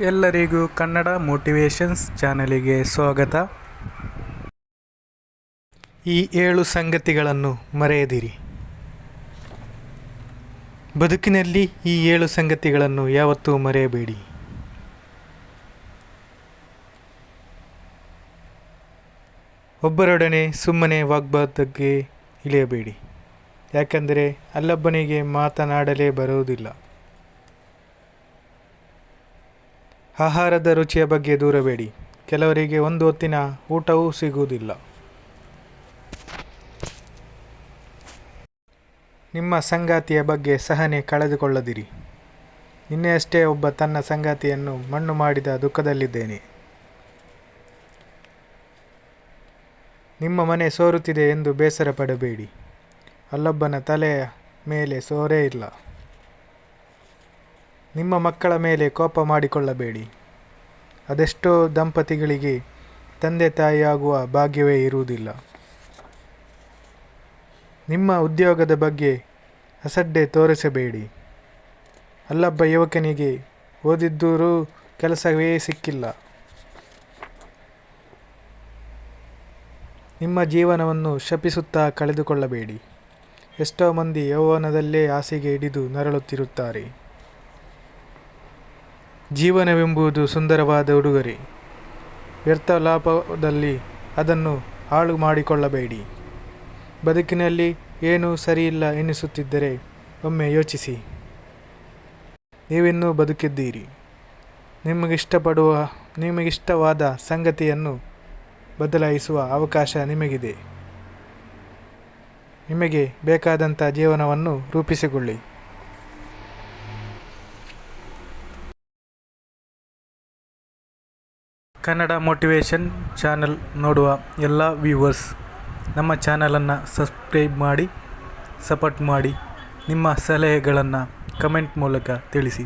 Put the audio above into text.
ಎಲ್ಲರಿಗೂ ಕನ್ನಡ ಮೋಟಿವೇಶನ್ಸ್ ಚಾನಲಿಗೆ ಸ್ವಾಗತ. ಈ ಏಳು ಸಂಗತಿಗಳನ್ನು ಮರೆಯದಿರಿ. ಬದುಕಿನಲ್ಲಿ ಈ ಏಳು ಸಂಗತಿಗಳನ್ನು ಯಾವತ್ತೂ ಮರೆಯಬೇಡಿ. ಒಬ್ಬರೊಡನೆ ಸುಮ್ಮನೆ ವಾಗ್ವಾದಕ್ಕೆ ಇಳಿಯಬೇಡಿ. ಯಾಕೆಂದರೆ ಅಲ್ಲೊಬ್ಬನಿಗೆ ಮಾತನಾಡಲೇ ಬರುವುದಿಲ್ಲ. ಆಹಾರದ ರುಚಿಯ ಬಗ್ಗೆ ದೂರಬೇಡಿ. ಕೆಲವರಿಗೆ ಒಂದು ಹೊತ್ತಿನ ಊಟವೂ ಸಿಗುವುದಿಲ್ಲ. ನಿಮ್ಮ ಸಂಗಾತಿಯ ಬಗ್ಗೆ ಸಹನೆ ಕಳೆದುಕೊಳ್ಳದಿರಿ. ನಿನ್ನೆಯಷ್ಟೇ ಒಬ್ಬ ತನ್ನ ಸಂಗಾತಿಯನ್ನು ಮಣ್ಣು ಮಾಡಿದ ದುಃಖದಲ್ಲಿದ್ದೇನೆ. ನಿಮ್ಮ ಮನೆ ಸೋರುತ್ತಿದೆ ಎಂದು ಬೇಸರ ಪಡಬೇಡಿ ಅಲ್ಲೊಬ್ಬನ ತಲೆಯ ಮೇಲೆ ಸೋರೇ ಇಲ್ಲ. ನಿಮ್ಮ ಮಕ್ಕಳ ಮೇಲೆ ಕೋಪ ಮಾಡಿಕೊಳ್ಳಬೇಡಿ. ಅದೆಷ್ಟೋ ದಂಪತಿಗಳಿಗೆ ತಂದೆ ತಾಯಿಯಾಗುವ ಭಾಗ್ಯವೇ ಇರುವುದಿಲ್ಲ. ನಿಮ್ಮ ಉದ್ಯೋಗದ ಬಗ್ಗೆ ಅಸಡ್ಡೆ ತೋರಿಸಬೇಡಿ. ಅಲ್ಲೊಬ್ಬ ಯುವಕನಿಗೆ ಓದಿದ್ದರೂ ಕೆಲಸವೇ ಸಿಕ್ಕಿಲ್ಲ. ನಿಮ್ಮ ಜೀವನವನ್ನು ಶಪಿಸುತ್ತಾ ಕಳೆದುಕೊಳ್ಳಬೇಡಿ. ಎಷ್ಟೋ ಮಂದಿ ಯೌವನದಲ್ಲೇ ಹಾಸಿಗೆ ಹಿಡಿದು ನರಳುತ್ತಿರುತ್ತಾರೆ. ಜೀವನವೆಂಬುದು ಸುಂದರವಾದ ಉಡುಗೊರೆ. ವ್ಯರ್ಥ ಲಾಭದಲ್ಲಿ ಅದನ್ನು ಹಾಳು ಮಾಡಿಕೊಳ್ಳಬೇಡಿ. ಬದುಕಿನಲ್ಲಿ ಏನೂ ಸರಿಯಿಲ್ಲ ಎನಿಸುತ್ತಿದ್ದರೆ ಒಮ್ಮೆ ಯೋಚಿಸಿ. ನೀವಿನ್ನೂ ಬದುಕಿದ್ದೀರಿ. ನಿಮಗಿಷ್ಟಪಡುವ, ನಿಮಗಿಷ್ಟವಾದ ಸಂಗತಿಯನ್ನು ಬದಲಾಯಿಸುವ ಅವಕಾಶ ನಿಮಗಿದೆ. ನಿಮಗೆ ಬೇಕಾದಂಥ ಜೀವನವನ್ನು ರೂಪಿಸಿಕೊಳ್ಳಿ. ಕನ್ನಡ ಮೋಟಿವೇಶನ್ ಚಾನಲ್ ನೋಡುವ ಎಲ್ಲ ವ್ಯೂವರ್ಸ್, ನಮ್ಮ ಚಾನಲನ್ನು ಸಬ್ಸ್ಕ್ರೈಬ್ ಮಾಡಿ, ಸಪೋರ್ಟ್ ಮಾಡಿ, ನಿಮ್ಮ ಸಲಹೆಗಳನ್ನು ಕಮೆಂಟ್ ಮೂಲಕ ತಿಳಿಸಿ.